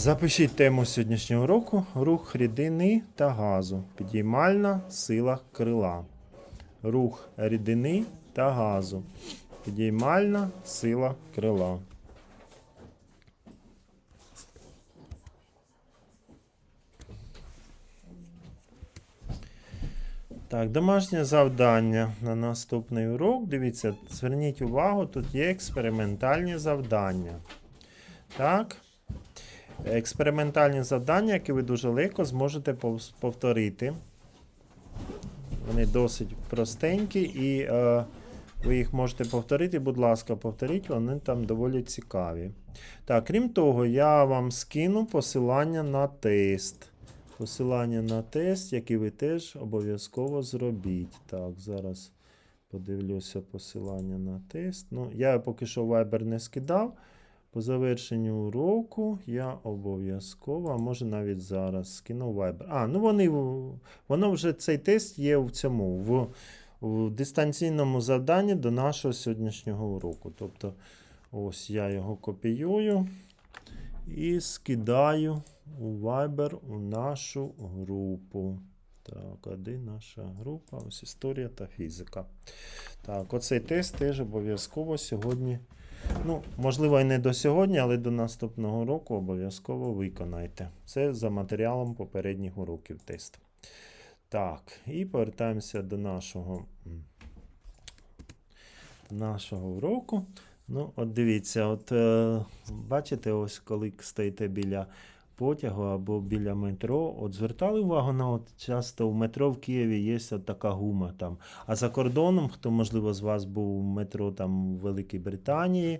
Запишіть тему сьогоднішнього уроку рух рідини та газу. Підіймальна сила крила. Рух рідини та газу. Підіймальна сила крила. Так, домашнє завдання на наступний урок. Дивіться, зверніть увагу, тут є експериментальні завдання. Так. Експериментальні завдання, які ви дуже легко зможете повторити. Вони досить простенькі і е, ви їх можете повторити. Будь ласка, повторіть, вони там доволі цікаві. Так, крім того, я вам скину посилання на тест. Посилання на тест, який ви теж обов'язково зробіть. Так, зараз подивлюся посилання на тест. Ну, я поки що Viber не скидав. По завершенню уроку я обов'язково, а може навіть зараз скину Viber. А, ну вони, воно вже цей тест є в цьому, в, в дистанційному завданні до нашого сьогоднішнього уроку. Тобто, ось я його копіюю і скидаю у Viber у нашу групу. Так, де наша група? Ось історія та фізика. Так, оцей тест теж обов'язково сьогодні. Ну, можливо, і не до сьогодні, але до наступного року обов'язково виконайте. Це за матеріалом попередніх уроків тест. Так, і повертаємося до нашого, м, нашого уроку. Ну, от дивіться, от е, бачите, ось коли стоїте біля потягу або біля метро, от звертали увагу на от часто в метро в Києві є от така гума там. А за кордоном, хто, можливо, з вас був в метро там в Великій Британії,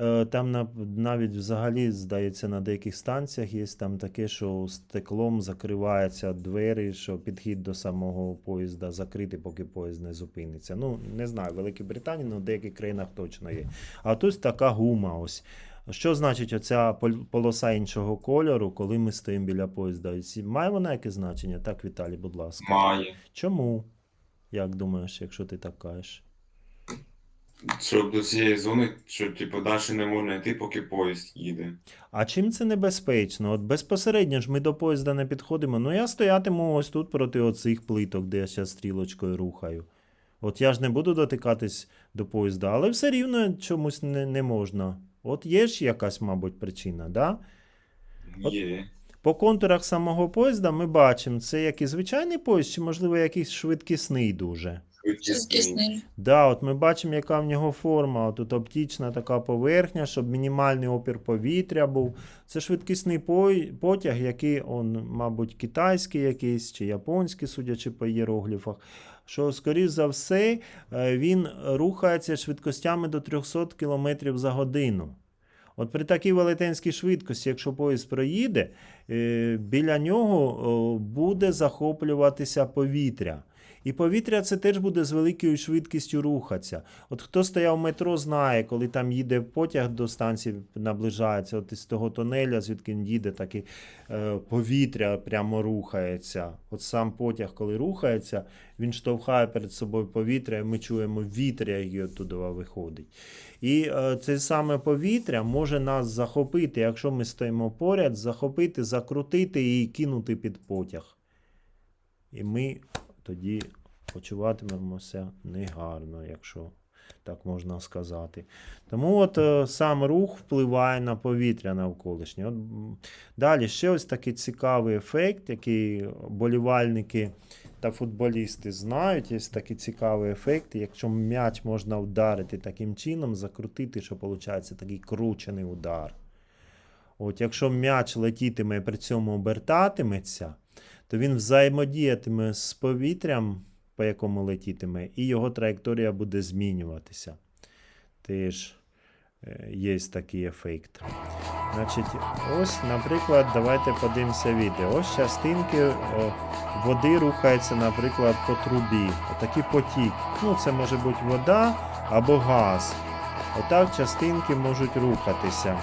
е, там навіть взагалі, здається, на деяких станціях є там таке, що стеклом закриваються двері, що підхід до самого поїзда закритий, поки поїзд не зупиниться. Ну, не знаю, в Великій Британії, але в деяких країнах точно є. А тут така гума ось. Що значить оця полоса іншого кольору, коли ми стоїмо біля поїзда? Має вона яке значення? Так, Віталій, будь ласка. Має. Чому? Як думаєш, якщо ти так кажеш? Щоб до цієї зони, що типу далі не можна йти, поки поїзд їде. А чим це небезпечно? От безпосередньо ж ми до поїзда не підходимо. Ну я стоятиму ось тут проти оцих плиток, де я зараз стрілочкою рухаю. От я ж не буду дотикатись до поїзда, але все рівно чомусь не, не можна. От є ж якась, мабуть, причина, да? От- Є. По контурах самого поїзда ми бачимо, це як і звичайний поїзд, чи, можливо, якийсь швидкісний дуже. Швидкісний. Швидкісний. Да, от ми бачимо, яка в нього форма. Тут оптична така поверхня, щоб мінімальний опір повітря був. Це швидкісний потяг, який, он, мабуть, китайський якийсь чи японський, судячи по ієрогліфах. Що, скоріш за все, е, він рухається швидкостями до 300 км за годину. От при такій велетенській швидкості, якщо поїзд проїде, е, біля нього буде захоплюватися повітря. І повітря це теж буде з великою швидкістю рухатися. От хто стояв в метро, знає, коли там їде потяг до станції, наближається, от із того тунеля, звідки він їде, так і е, повітря прямо рухається. От сам потяг, коли рухається, він штовхає перед собою повітря, і ми чуємо вітря, який оттуда виходить. І е, це саме повітря може нас захопити, якщо ми стоїмо поряд, захопити, закрутити і кинути під потяг. І ми тоді почуватимемося негарно, якщо так можна сказати. Тому от е, сам рух впливає на повітря навколишнє. От, далі ще ось такий цікавий ефект, який болівальники та футболісти знають. Є такий цікавий ефект. Якщо м'яч можна вдарити таким чином, закрутити, що виходить такий кручений удар. От якщо м'яч летітиме і при цьому обертатиметься, то він взаємодіятиме з повітрям, по якому летітиме, і його траєкторія буде змінюватися. Теж е, є такий ефект. Значить, ось, наприклад, давайте подивимося відео. Ось частинки е, води рухаються, наприклад, по трубі. Отакий потік. Ну, це може бути вода або газ. Отак частинки можуть рухатися.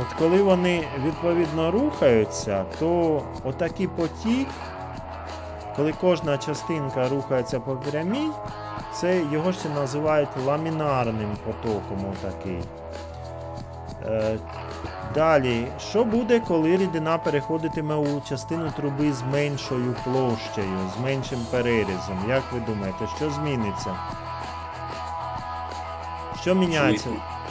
От коли вони відповідно рухаються, то отакий потік, коли кожна частинка рухається по прямій, це його ще називають ламінарним потоком. Отакий. Е, Далі, що буде, коли рідина переходитиме у частину труби з меншою площею, з меншим перерізом? Як ви думаєте, що зміниться? Що міняється?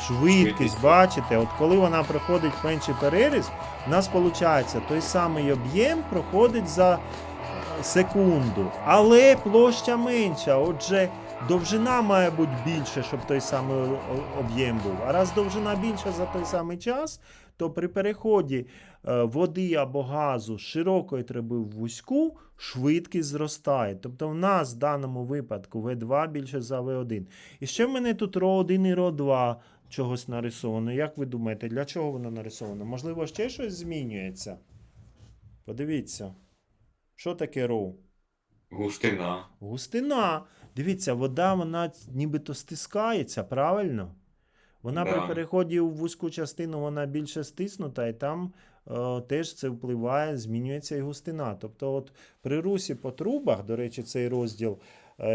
Швидкість. Бачите, от коли вона проходить менший переріз, у нас виходить той самий об'єм проходить за е, секунду, але площа менша. Отже, довжина має бути більше, щоб той самий о- об'єм був. А раз довжина більша за той самий час, то при переході е, води або газу з широкої труби в вузьку швидкість зростає. Тобто в нас в даному випадку V2 більше за V1. І ще в мене тут ρ1 і ρ2 чогось нарисовано. Як ви думаєте, для чого воно нарисовано? Можливо, ще щось змінюється? Подивіться. Що таке ρ? Густина. Густина. Дивіться, вода вона нібито стискається, правильно? Вона при переході у вузьку частину вона більше стиснута, і там е, теж це впливає, змінюється і густина. Тобто, от при русі по трубах, до речі, цей розділ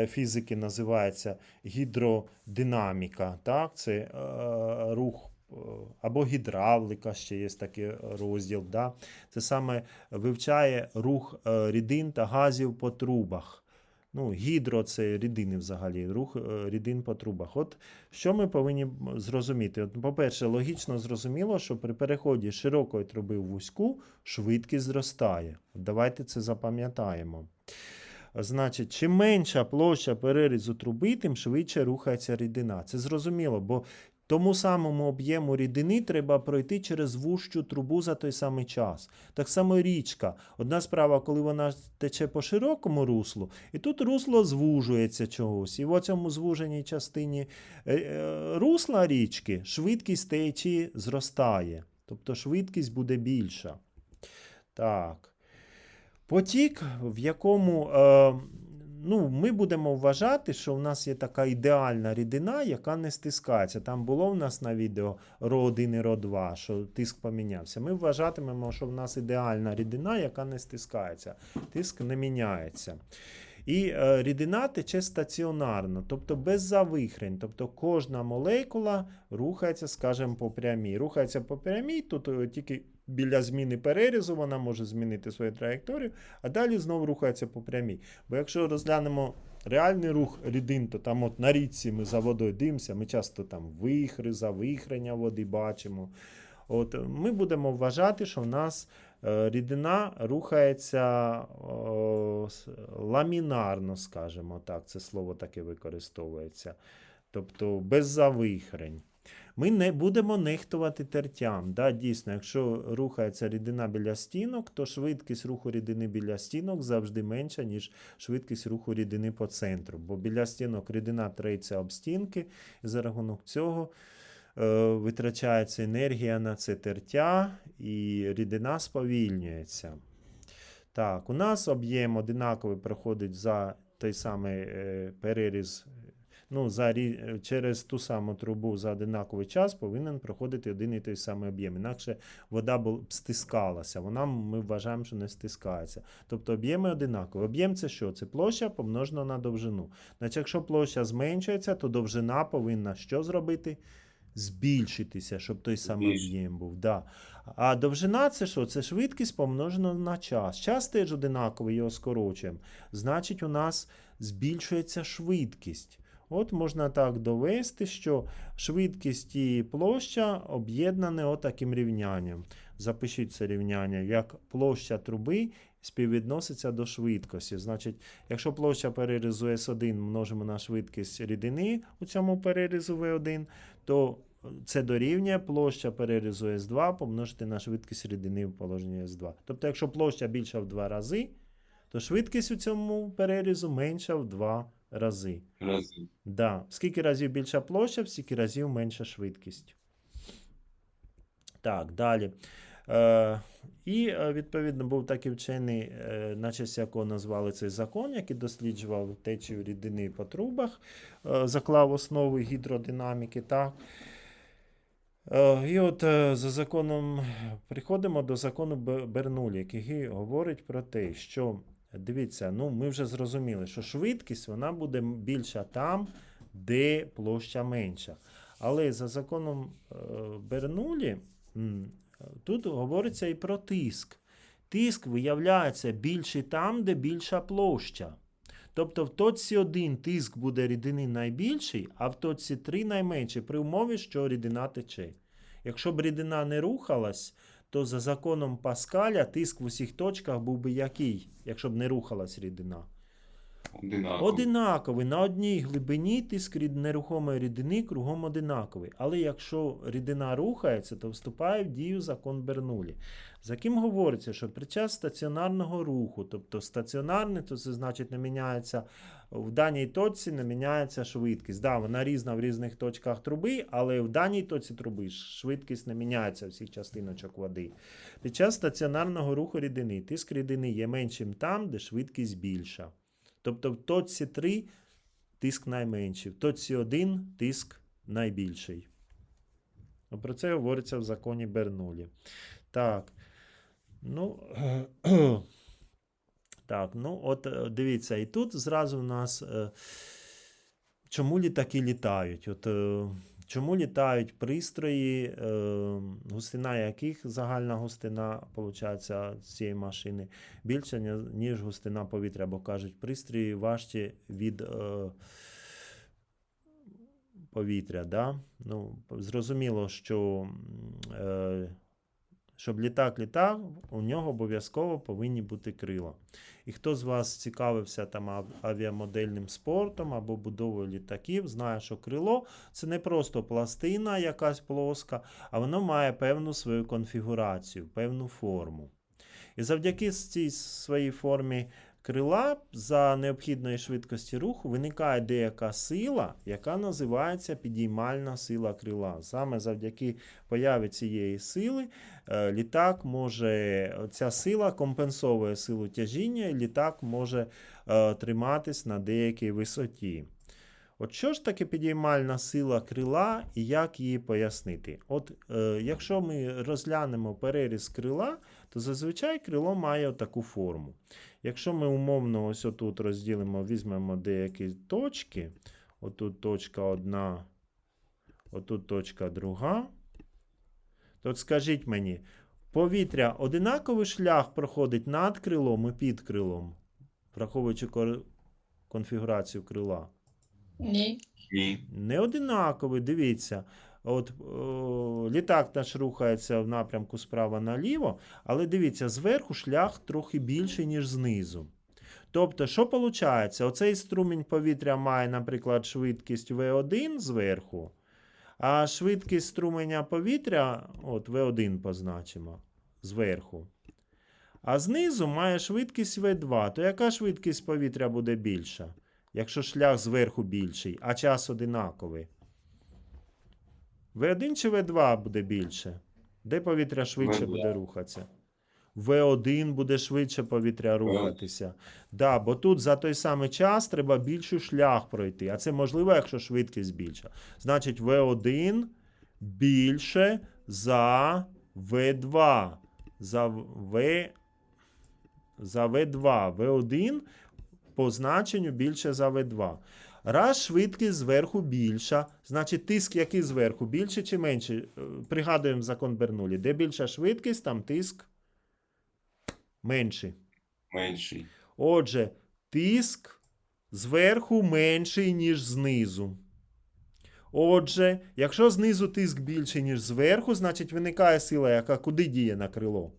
фізики називається гідродинаміка. Так? Це е, рух. е, Або гідравлика, ще є такий розділ. Да? Це саме вивчає рух е, рідин та газів по трубах. Ну, гідро це рідини взагалі, рух е, рідин по трубах. От що ми повинні зрозуміти? От, по-перше, логічно зрозуміло, що при переході широкої труби в вузьку швидкість зростає. Давайте це запам'ятаємо. Значить, чим менша площа перерізу труби, тим швидше рухається рідина. Це зрозуміло, бо тому самому об'єму рідини треба пройти через вужчу трубу за той самий час. Так само річка. Одна справа, коли вона тече по широкому руслу, і тут русло звужується чогось. І в цьому звуженій частині е, е, русла річки швидкість течії зростає. Тобто швидкість буде більша. Так. Потік, в якому е, ну, ми будемо вважати, що в нас є така ідеальна рідина, яка не стискається. Там було в нас на відео РО1 і РО2, що тиск помінявся. Ми вважатимемо, що в нас ідеальна рідина, яка не стискається. Тиск не міняється. І е, рідина тече стаціонарно, тобто без завихрень. Тобто кожна молекула рухається, скажімо, по прямій. Рухається по прямій, тут е, тільки біля зміни перерізу вона може змінити свою траєкторію, а далі знову рухається по прямій. Бо якщо розглянемо реальний рух рідин, то там от на річці ми за водою дивимося, ми часто там вихри, завихрення води бачимо. От, е, ми будемо вважати, що в нас е, рідина рухається о, ламінарно, скажімо так, це слово таке використовується. Тобто без завихрень. Ми не будемо нехтувати тертям. Да, дійсно, якщо рухається рідина біля стінок, то швидкість руху рідини біля стінок завжди менша, ніж швидкість руху рідини по центру. Бо біля стінок рідина треться об стінки, і за рахунок цього е, витрачається енергія на це тертя, і рідина сповільнюється. Так, у нас об'єм одинаковий проходить за той самий е, переріз. Ну, за, через ту саму трубу за одинаковий час повинен проходити один і той самий об'єм. Інакше вода б стискалася. Вона ми вважаємо, що не стискається. Тобто об'єми одинакові. Об'єм це що? Це площа помножена на довжину. Значить, якщо площа зменшується, то довжина повинна що зробити? Збільшитися, щоб той самий об'єм був. Да. А довжина це що? Це швидкість помножена на час. Час теж одинаковий, його скорочуємо. Значить, у нас збільшується швидкість. От можна так довести, що швидкість і площа об'єднані отаким рівнянням. Запишіть це рівняння, як площа труби співвідноситься до швидкості. Значить, якщо площа перерізу S1 множимо на швидкість рідини у цьому перерізу V1, то це дорівнює площа перерізу S2 помножити на швидкість рідини в положенні S2. Тобто, якщо площа більша в 2 рази, то швидкість у цьому перерізу менша в 2 рази. Рази. Да. Скільки разів більша площа, в стільки разів менша швидкість. Так, далі. Е, і, е, відповідно, був такий вчений, е, на честь якого назвали цей закон, який досліджував течію рідини по трубах, е, заклав основи гідродинаміки. Так. Е, І от е, за законом приходимо до закону Бе- Бернулі, який говорить про те, що дивіться, ну ми вже зрозуміли, що швидкість вона буде більша там, де площа менша. Але за законом е, Бернулі тут говориться і про тиск. Тиск виявляється більший там, де більша площа. Тобто в точці 1 тиск буде рідини найбільший, а в точці 3 найменший, при умові, що рідина тече. Якщо б рідина не рухалась, то за законом Паскаля тиск в усіх точках був би який, якщо б не рухалась рідина? Одинаково. Одинаковий. На одній глибині тиск нерухомої рідини кругом одинаковий. Але якщо рідина рухається, то вступає в дію закон Бернулі. За яким говориться, що під час стаціонарного руху, тобто стаціонарний, то це значить не міняється в даній точці, не міняється швидкість. Да, вона різна в різних точках труби, але в даній точці труби швидкість не міняється всіх частиночок води. Під час стаціонарного руху рідини тиск рідини є меншим там, де швидкість більша. Тобто в точці 3 тиск найменший, в точці 1 тиск найбільший. Про це говориться в законі Бернулі. Так. Ну, так, ну от е, дивіться, і тут зразу в нас. е, Чому літаки літають? От, е, чому літають пристрої, е, густина яких загальна густина, цієї машини більше, ніж густина повітря, бо кажуть, пристрої важчі від е, повітря. Да? Ну, зрозуміло, що е, щоб літак літав, у нього обов'язково повинні бути крила. І хто з вас цікавився там авіамодельним спортом або будовою літаків, знає, що крило це не просто пластина якась плоска, а воно має певну свою конфігурацію, певну форму. І завдяки цій своїй формі крила за необхідної швидкості руху виникає деяка сила, яка називається підіймальна сила крила. Саме завдяки появі цієї сили е, літак може, ця сила компенсовує силу тяжіння, і літак може е, триматись на деякій висоті. От що ж таке підіймальна сила крила і як її пояснити? От е, якщо ми розглянемо переріз крила, то зазвичай крило має таку форму. Якщо ми умовно ось отут розділимо, візьмемо деякі точки, отут точка одна, отут точка друга, то от скажіть мені, повітря одинаковий шлях проходить над крилом і під крилом, враховуючи конфігурацію крила? Ні. Ні. Не одинаковий, дивіться. От о, літак наш рухається в напрямку справа наліво, але дивіться, зверху шлях трохи більший, ніж знизу. Тобто, що виходить? Оцей струмінь повітря має, наприклад, швидкість V1 зверху, а швидкість струменя повітря, от V1 позначимо зверху. А знизу має швидкість V2. То яка швидкість повітря буде більша? Якщо шлях зверху більший, а час одинаковий. В1 чи В2 буде більше? Де повітря швидше В2. буде рухатися? В1 буде швидше повітря рухатися. Да, бо тут за той самий час треба більший шлях пройти. А це можливо, якщо швидкість більша. Значить, В1 більше за В2. За В. За В2. В1 по значенню більше за V2. Раз швидкість зверху більша, значить тиск який зверху більше чи менше? Пригадуємо закон Бернулі. Де більша швидкість, там тиск менший. Менший. Отже, тиск зверху менший, ніж знизу. Отже, якщо знизу тиск більший, ніж зверху, значить виникає сила, яка куди діє на крило?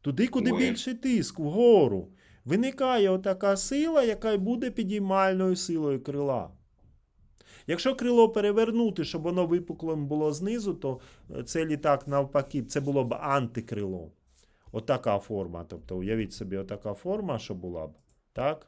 Туди, куди Вверх. більший тиск, вгору. Виникає отака сила, яка буде підіймальною силою крила. Якщо крило перевернути, щоб воно випуклим було знизу, то е, це літак навпаки, це було б антикрило. Отака форма. Тобто, уявіть собі, отака форма, що була б. Так?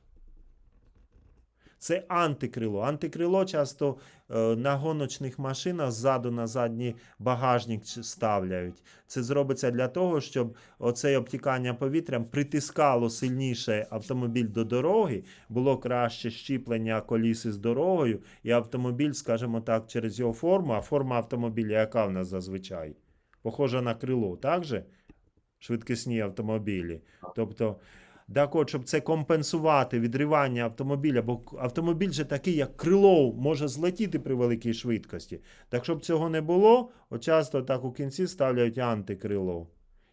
Це антикрило. Антикрило часто е, на гоночних машинах ззаду на задній багажник ставляють. Це зробиться для того, щоб оце обтікання повітрям притискало сильніше автомобіль до дороги, було краще щіплення коліс із дорогою, і автомобіль, скажімо так, через його форму, а форма автомобіля, яка в нас зазвичай? Похожа на крило, так же? Швидкісні автомобілі. Тобто Так от, щоб це компенсувати відривання автомобіля, бо автомобіль же такий, як крило, може злетіти при великій швидкості. Так, щоб цього не було, от часто так у кінці ставлять антикрило.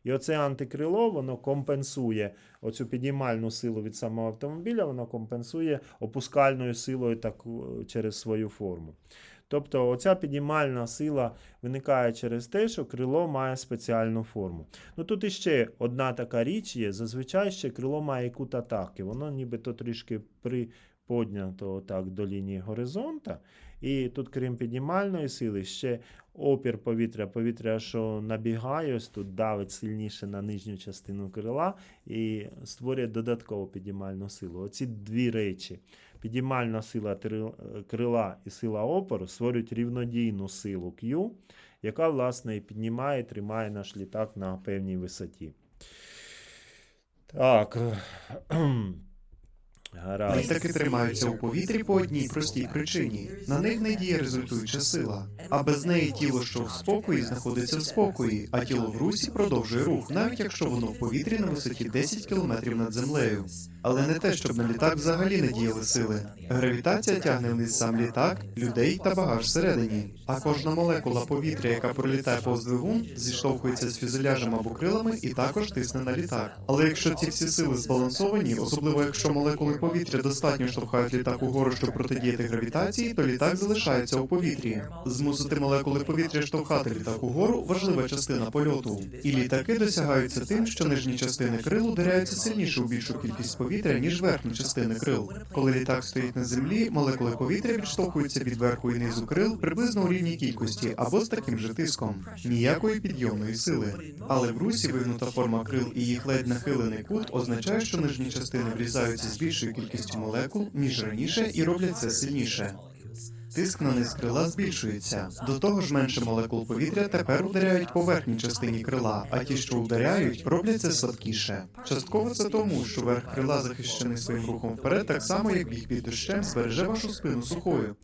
І оце антикрило, воно компенсує оцю підіймальну силу від самого автомобіля, воно компенсує опускальною силою так, е, через свою форму. Тобто оця підіймальна сила виникає через те, що крило має спеціальну форму. Ну тут іще одна така річ є. Зазвичай ще крило має кут атаки. Воно нібито трішки приподнято так до лінії горизонта. І тут, крім піднімальної сили, ще опір повітря, повітря, що набігає, ось тут давить сильніше на нижню частину крила і створює додаткову підіймальну силу. Оці дві речі. Підіймальна сила е, крила і сила опору створюють рівнодійну силу Q, яка, власне, і піднімає, і тримає наш літак на певній висоті. Так. Гаразд. Літаки тримаються у повітрі по одній простій причині. На них не діє результуюча сила. А без неї тіло, що в спокої, знаходиться в спокої, а тіло в русі продовжує рух, навіть якщо воно в повітрі на висоті 10 км над землею. Але не те, щоб на літак взагалі не діяли сили. Гравітація тягне вниз сам літак, людей та багаж всередині. А кожна молекула повітря, яка пролітає повз двигун, зіштовхується з фюзеляжем або крилами і також тисне на літак. Але якщо ці всі сили збалансовані, особливо якщо молекули повітря достатньо штовхають літак угору, щоб протидіяти гравітації, то літак залишається у повітрі. Змусити молекули повітря штовхати літак угору важлива частина польоту. І літаки досягаються тим, що нижні частини крил ударяються сильніше у більшу кількість повітря, ніж верхні частини крил. Коли літак стоїть на землі, молекули повітря відштовхуються від верху і низу крил приблизно у рівній кількості або з таким же тиском. Ніякої підйомної сили. Але в русі вигнута форма крил і їх ледь нахилений кут означає, що нижні частини врізаються з більшою кількістю молекул, ніж раніше, і роблять це сильніше. Тиск на низ крила збільшується. До того ж, менше молекул повітря тепер ударяють по верхній частині крила, а ті, що ударяють, роблять це слабкіше. Частково це тому, що верх крила захищений своїм рухом вперед, так само як біг під дощем збереже вашу спину сухою.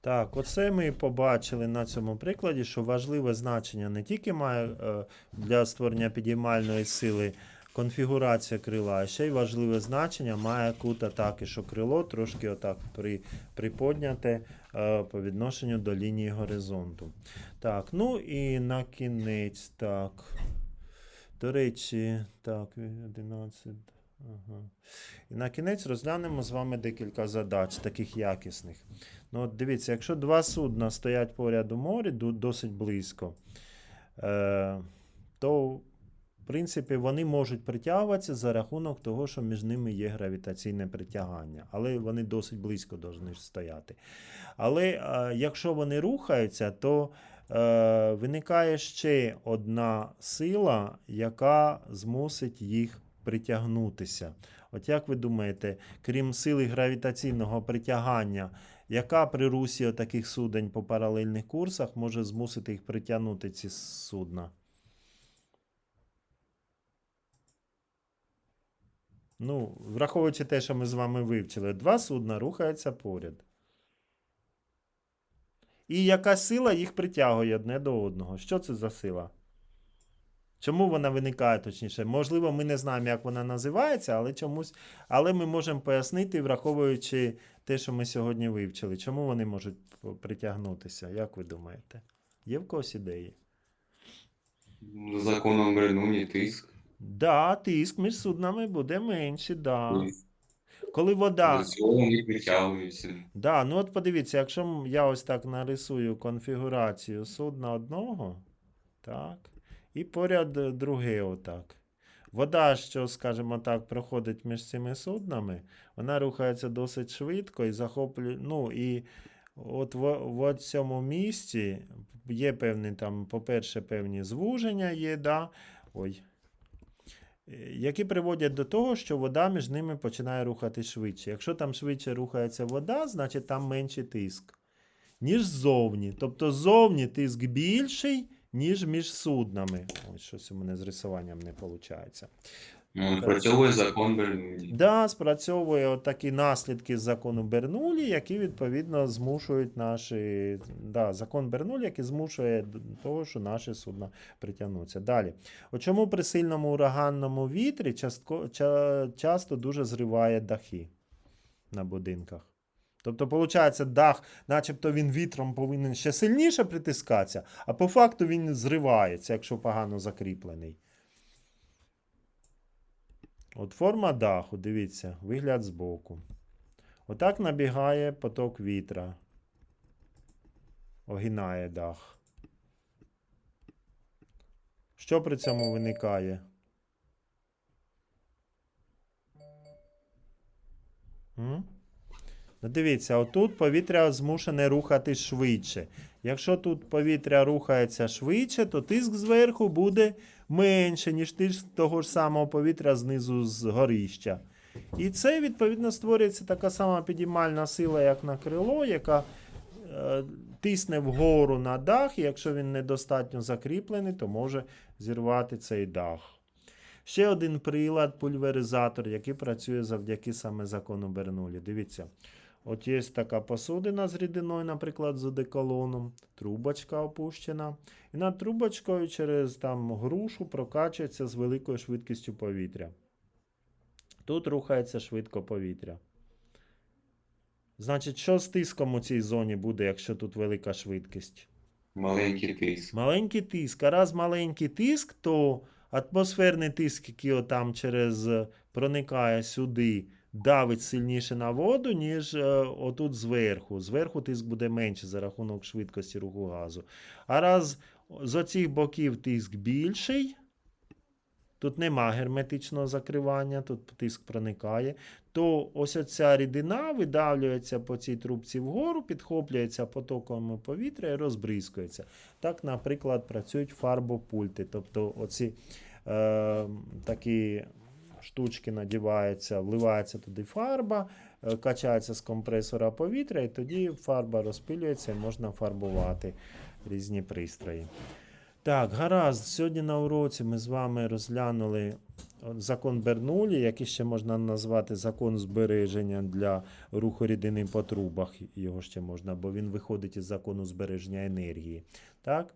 Так, оце ми побачили на цьому прикладі, що важливе значення не тільки має е, для створення підіймальної сили конфігурація крила, а ще й важливе значення має кут атаки, що крило трошки отак при, приподняте е, по відношенню до лінії горизонту. Так, ну і на кінець, так. До речі, так, 11. Ага. І на кінець розглянемо з вами декілька задач, таких якісних. Ну, от дивіться, якщо два судна стоять поряд у морі досить близько, е, то, принципі, вони можуть притягуватися за рахунок того, що між ними є гравітаційне притягання. Але вони досить близько повинні стояти. Але е, якщо вони рухаються, то е, виникає ще одна сила, яка змусить їх притягнутися. От як ви думаєте, крім сили гравітаційного притягання, яка при русі таких судень по паралельних курсах може змусити їх притягнути ці судна? Ну, враховуючи те, що ми з вами вивчили, два судна рухаються поряд. І яка сила їх притягує одне до одного? Що це за сила? Чому вона виникає точніше? Можливо, ми не знаємо, як вона називається, але чомусь. Але ми можемо пояснити, враховуючи те, що ми сьогодні вивчили. Чому вони можуть притягнутися? Як ви думаєте? Є в когось ідеї? Законом Бренулі тиск. Да, тиск між суднами буде менший, да. Коли вода. Да, ну от подивіться, якщо я ось так нарисую конфігурацію судна одного, так, і поряд е, друге отак. Вода, що, скажімо так, проходить між цими суднами, вона рухається досить швидко і захоплює. Ну, і от в, в цьому місці є певні там, по-перше, певні звуження є, да, ой, які приводять до того, що вода між ними починає рухати швидше. Якщо там швидше рухається вода, значить там менший тиск, ніж ззовні. Тобто ззовні тиск більший, ніж між суднами. Ось щось у мене з рисуванням не виходить. Ну, Працьовує закон Бернулі. Да, спрацьовує от такі наслідки закону Бернулі, які відповідно змушують наші. Да, закон Бернулі, який змушує до того, що наші судна притягнуться. Далі. От чому при сильному ураганному вітрі частко, ча, часто дуже зриває дахи на будинках? Тобто, виходить, дах, начебто він вітром повинен ще сильніше притискатися, а по факту він зривається, якщо погано закріплений. От форма даху, дивіться, вигляд збоку. Отак набігає поток вітра. Огинає дах. Що при цьому виникає? М? Ну, дивіться, отут повітря змушене рухатись швидше. Якщо тут повітря рухається швидше, то тиск зверху буде менше, ніж тиск того ж самого повітря знизу з горища. І це, відповідно, створюється така сама підіймальна сила, як на крило, яка е, тисне вгору на дах, і якщо він недостатньо закріплений, то може зірвати цей дах. Ще один прилад, пульверизатор, який працює завдяки саме закону Бернулі. Дивіться, от є така посудина з рідиною, наприклад, з одеколоном, трубочка опущена. І над трубочкою через там грушу прокачується з великою швидкістю повітря. Тут рухається швидко повітря. Значить, що з тиском у цій зоні буде, якщо тут велика швидкість? Маленький тиск. Маленький тиск. А раз маленький тиск, то атмосферний тиск, який отам через проникає сюди, давить сильніше на воду, ніж е, отут зверху. Зверху тиск буде менше за рахунок швидкості руху газу. А раз з оцих боків тиск більший, тут нема герметичного закривання, тут тиск проникає, то ось оця рідина видавлюється по цій трубці вгору, підхоплюється потоками повітря і розбризкується. Так, наприклад, працюють фарбопульти. Тобто оці е, такі штучки надіваються, вливається туди фарба, е, качається з компресора повітря, і тоді фарба розпилюється і можна фарбувати різні пристрої. Так, гаразд. Сьогодні на уроці ми з вами розглянули закон Бернулі, який ще можна назвати закон збереження для руху рідини по трубах. Його ще можна, бо він виходить із закону збереження енергії. Так?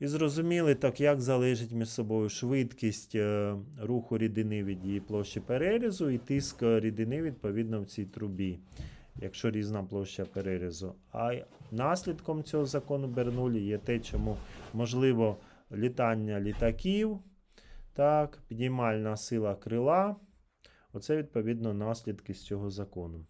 І зрозуміли, так, як залежить між собою швидкість е, руху рідини від її площі перерізу і тиск рідини відповідно в цій трубі, якщо різна площа перерізу. А наслідком цього закону Бернулі є те, чому можливо літання літаків, так, підіймальна сила крила. Оце відповідно наслідки з цього закону.